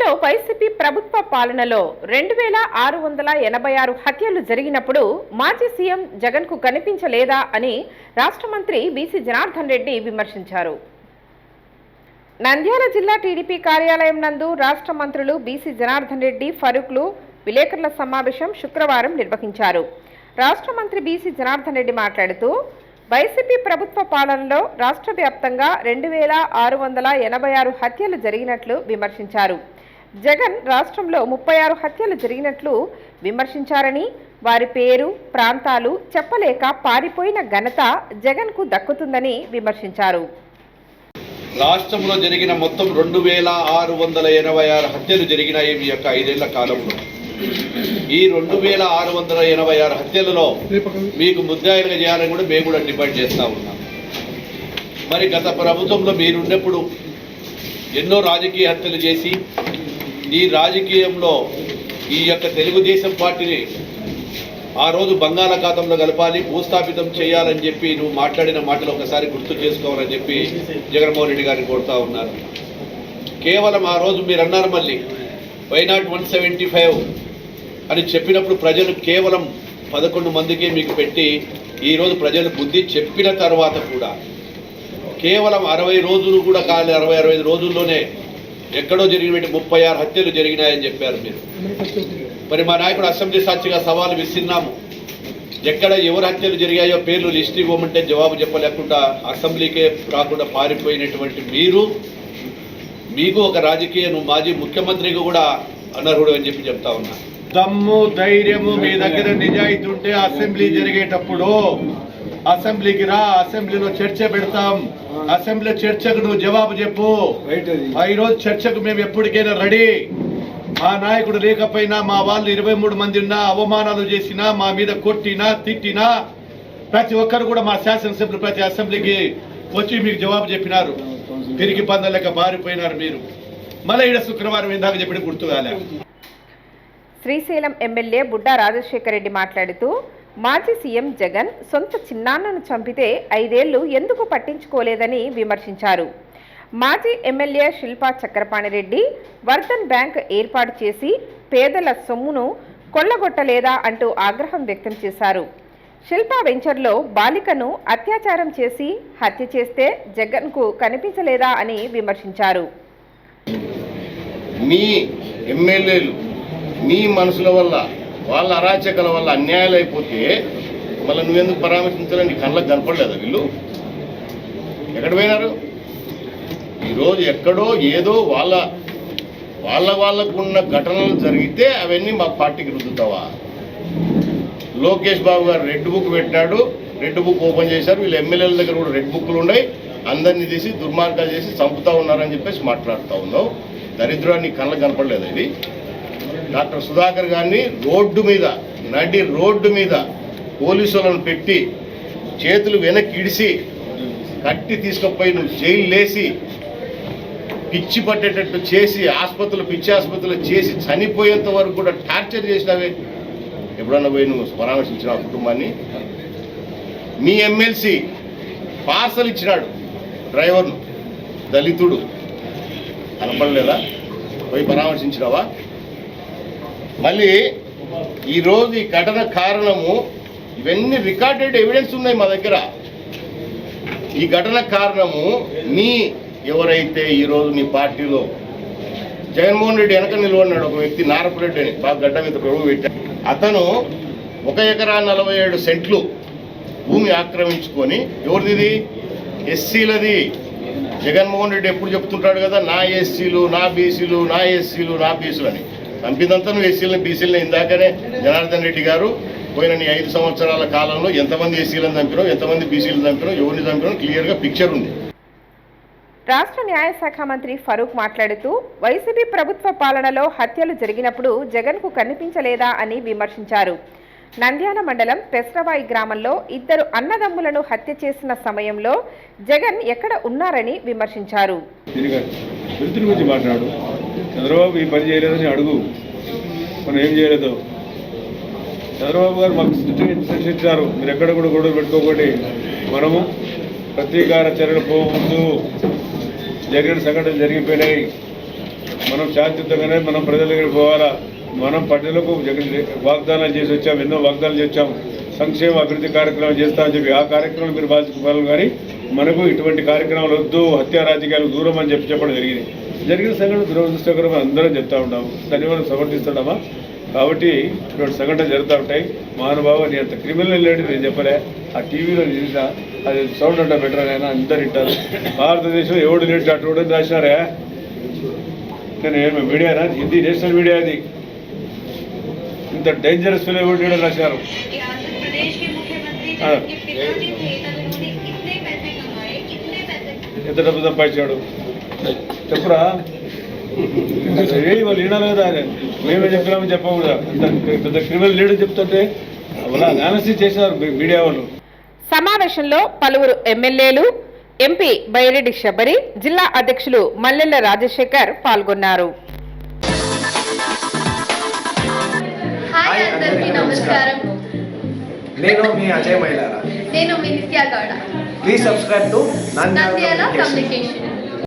రాష్ట్రంలో వైసీపీ ప్రభుత్వ పాలనలో రెండు వేల ఆరు వందల ఎనభై ఆరు హత్యలు జరిగినప్పుడు మాజీ సీఎం జగన్కు కనిపించలేదా అని రాష్ట్ర మంత్రి బీసీ జనార్దన్ రెడ్డి విమర్శించారు. నంద్యాల జిల్లా టీడీపీ కార్యాలయం నందు రాష్ట్ర మంత్రులు బీసీ జనార్దన్ రెడ్డి ఫరూక్లు విలేకరుల సమావేశం శుక్రవారం నిర్వహించారు. రాష్ట్ర మంత్రి బీసీ జనార్దన్ రెడ్డి మాట్లాడుతూ వైసీపీ ప్రభుత్వ పాలనలో రాష్ట్ర వ్యాప్తంగా రెండు వేల ఆరు వందల ఎనభై ఆరు హత్యలు జరిగినట్లు విమర్శించారు. జగన్ రాష్ట్రంలో ముప్పై ఆరు హత్యలు జరిగినట్లు విమర్శించారని వారి పేరు ప్రాంతాలు చెప్పలేక పారిపోయిన ఘనత జగన్కు దక్కుతుందని విమర్శించారు. రాష్ట్రంలో జరిగిన మొత్తం రెండు వేల ఆరు వందల ఎనభై ఆరు హత్యలు జరిగినాయి ఈ యొక్క ఐదేళ్ళ కాలంలో. ఈ రెండు వేల ఆరు వందల ఎనభై ఆరు హత్యలలో మీకు ముద్దాయిలుగా చేయాలని కూడా మేము కూడా డిమాండ్ చేస్తూ ఉన్నాం. మరి గత ప్రభుత్వంలో మీరున్నప్పుడు ఎన్నో రాజకీయ హత్యలు చేసి ఈ రాజకీయంలో ఈ యొక్క తెలుగుదేశం పార్టీని ఆ రోజు బంగాళాఖాతంలో కలపాలి భూస్థాపితం చేయాలని చెప్పి నువ్వు మాట్లాడిన మాటలు ఒకసారి గుర్తు చేసుకోవాలని చెప్పి జగన్మోహన్ రెడ్డి గారిని కోరుతా ఉన్నారు. కేవలం ఆ రోజు మీరు అన్నారు మళ్ళీ why not one seventy five అని చెప్పినప్పుడు ప్రజలు కేవలం పదకొండు మందికే మీకు పెట్టి ఈరోజు ప్రజలు బుద్ధి చెప్పిన తర్వాత కూడా కేవలం అరవై రోజులు కూడా కాలే అరవై అరవై రోజుల్లోనే ఎక్కడో జరిగినటువంటి ముప్పై ఆరు హత్యలు జరిగినాయని చెప్పారు మీరు. మరి మా నాయకుడు అసెంబ్లీ సాక్షిగా సవాలు విసిన్నాము ఎక్కడ ఎవరు హత్యలు జరిగాయో పేర్లు లిస్ట్ ఇవ్వమంటే జవాబు చెప్పలేకుండా అసెంబ్లీకే రాకుండా పారిపోయినటువంటి మీరు మీకు ఒక రాజకీయ నువ్వు మాజీ ముఖ్యమంత్రిగా కూడా అనర్హుడు అని చెప్పి చెప్తా ఉన్నా. దమ్ము ధైర్యము మీ దగ్గర నిజాయితీ ఉంటే అసెంబ్లీ జరిగేటప్పుడు అసెంబ్లీకి రా అసెంబ్లీలో చర్చ పెడతాం. అసెంబ్లీ చర్చకు నువ్వు జవాబు చెప్పు. ఈ రోజు చర్చకు మేము ఎప్పటికైనా రెడీ. మా నాయకుడు లేకపోయినా మా వాళ్ళు ఇరవై మూడు మంది ఉన్నా అవమానాలు చేసినా మా మీద కొట్టినా తిట్టినా ప్రతి ఒక్కరు కూడా మా శాసనసభ్యులు ప్రతి అసెంబ్లీకి వచ్చి మీకు జవాబు చెప్పినారు. తిరిగి పందలేక బారిపోయినారు మీరు. మళ్ళీ ఈడ శుక్రవారం ఇందాక చెప్పిన గుర్తుగాలే శ్రీశైలం ఎమ్మెల్యే బుడ్డా రాజశేఖర రెడ్డి మాట్లాడుతూ మాజీ సీఎం జగన్ సొంత చిన్నాన్నను చంపితే ఐదేళ్ళు ఎందుకు పట్టించుకోలేదని విమర్శించారు. మాజీ ఎమ్మెల్యే శిల్పా చక్రపాణిరెడ్డి వర్ధన్ బ్యాంక్ ఏర్పాటు చేసి పేదల సొమ్మును కొల్లగొట్టలేదా అంటూ ఆగ్రహం వ్యక్తం చేశారు. శిల్పా వెంచర్లో బాలికను అత్యాచారం చేసి హత్య చేస్తే జగన్కు కనిపించలేదా అని విమర్శించారు. మీ ఎమ్మెల్యేలు మీ మనసుల వల్ల వాళ్ళ అరాచకల వల్ల అన్యాయాలు అయిపోతే మళ్ళీ నువ్వెందుకు పరామర్శించాలని నీ కళ్ళకు కనపడలేదు వీళ్ళు? ఎక్కడ పోయినారు? ఈరోజు ఎక్కడో ఏదో వాళ్ళ వాళ్ళ వాళ్ళకు ఉన్న ఘటనలు జరిగితే అవన్నీ మా పార్టీకి రుద్దుతావా? లోకేష్ బాబు గారు రెడ్ బుక్ పెట్టాడు రెడ్ బుక్ ఓపెన్ చేశారు వీళ్ళు ఎమ్మెల్యేల దగ్గర కూడా రెడ్ బుక్లు ఉన్నాయి అందరినీ తీసి దుర్మార్గాలు చేసి చంపుతా ఉన్నారని చెప్పేసి మాట్లాడుతూ ఉన్నావు. దరిద్రాన్ని కళ్ళకు కనపడలేదు ఇది? డాక్టర్ సుధాకర్ గారిని రోడ్డు మీద నడి రోడ్డు మీద పోలీసులను పెట్టి చేతులు వెనక్కి ఇడిసి కట్టి తీసుకుపోయి నువ్వు జైలు లేసి పిచ్చి పట్టేటట్టు చేసి ఆసుపత్రులు పిచ్చి ఆసుపత్రులు చేసి చనిపోయేంత వరకు కూడా టార్చర్ చేసినవే. ఎప్పుడన్నా పోయి నువ్వు పరామర్శించిన కుటుంబాన్ని? మీ ఎమ్మెల్సీ పార్సల్ ఇచ్చినాడు డ్రైవర్ను దళితుడు. కనపడలేదా? పోయి పరామర్శించినావా? మళ్ళీ ఈరోజు ఈ ఘటన కారణము ఇవన్నీ రికార్డెడ్ ఎవిడెన్స్ ఉన్నాయి మా దగ్గర. ఈ ఘటన కారణము మీ ఎవరైతే ఈరోజు మీ పార్టీలో జగన్మోహన్ రెడ్డి వెనక నిలబడినాడు ఒక వ్యక్తి నారపురెడ్డి అని బాగా గడ్డ మీద గొడవ పెట్టాడు. అతను ఒక ఎకరా నలభై ఏడు సెంట్లు భూమి ఆక్రమించుకొని ఎవరిది ఇది? ఎస్సీలది. జగన్మోహన్ రెడ్డి ఎప్పుడు చెప్తుంటాడు కదా నా ఎస్సీలు నా బీసీలు నా ఎస్సీలు నా బీసీలు అని. నువ్వు ఎస్సీలను బీసీలను ఇందాకనే జనార్దన్ రెడ్డి గారు పోయిన నీ ఐదు సంవత్సరాల కాలంలో ఎంతమంది ఎస్సీలను చంపినావు ఎంతమంది బీసీలను చంపినావు ఎవరిని చంపినావు క్లియర్గా పిక్చర్ ఉంది. రాష్ట్ర న్యాయశాఖ మంత్రి ఫరూక్ మాట్లాడుతూ వైసీపీ ప్రభుత్వ పాలనలో హత్యలు జరిగినప్పుడు జగన్కు కనిపించలేదా అని విమర్శించారు. నంద్యాల మండలం పెస్రవాయి గ్రామంలో ఇద్దరు అన్నదమ్ములను హత్య చేసిన సమయంలో జగన్ ఎక్కడ ఉన్నారని విమర్శించారు. చంద్రబాబు ఈ పని చేయలేదని అడుగు. మనం ఏం చేయలేదు? చంద్రబాబు గారు మాకు సృష్టించారు మీరు ఎక్కడ కూడా గొడవలు పెట్టుకోకండి. మనము ప్రతీకార చర్యలు పోవద్దు జరిగిన సంఘటనలు జరిగిపోయినాయి. మనం శాంతియుతంగానే మనం ప్రజల దగ్గరికి పోవాలా? మనం ప్రజలకు జగన్ వాగ్దానాలు చేసి వచ్చాం ఎన్నో వాగ్దానాలు చేసాం సంక్షేమ అభివృద్ధి కార్యక్రమాలు చేస్తామని చెప్పి ఆ కార్యక్రమం మీరు బాధించుకోవాలి కానీ మనకు ఇటువంటి కార్యక్రమాలు వద్దు హత్యా రాజకీయాలు దూరం అని చెప్పి చెప్పడం జరిగింది. జరిగిన సంఘటన దురదృష్టకరం అందరం చెప్తా ఉంటాము. దాన్ని మనం సమర్థిస్తున్నామా? కాబట్టి ఇటువంటి సంఘటన జరుగుతూ ఉంటాయి. మహానుభావ నేను అంత క్రిమినల్ లేడు నేను చెప్పలే. ఆ టీవీలో చూసినా అది సౌండ్ అంటే బెటర్ అయినా అందరు ఇంటారు భారతదేశం ఎవడు లేడు అటు కూడా రాసినారే? నేను ఏమి మీడియానా? హిందీ నేషనల్ మీడియా అది ఇంత డేంజరస్ ఎవడు లేడు రాశారు ఎంత డబ్బు సంపాదించాడు? చెప్పురా. వాళ్ళు వినాలి కదా. మేమే చెప్పినామని చెప్పకూడదు? పెద్ద క్రిమినల్ లీడర్ చెప్తుంటే అలా అనాలసిస్ చేశారు మీడియా వాళ్ళు. సమావేశంలో పలువురు ఎమ్మెల్యేలు ఎంపీ బైరెడ్డి శబరి జిల్లా అధ్యక్షులు మల్లెల రాజశేఖర్ పాల్గొన్నారు. హాయ్ అందరికీ నమస్కారం. నేను మీ అజయ్ మైలారా. నేను మీ Nithya Gowda. Please subscribe to Nandyala communication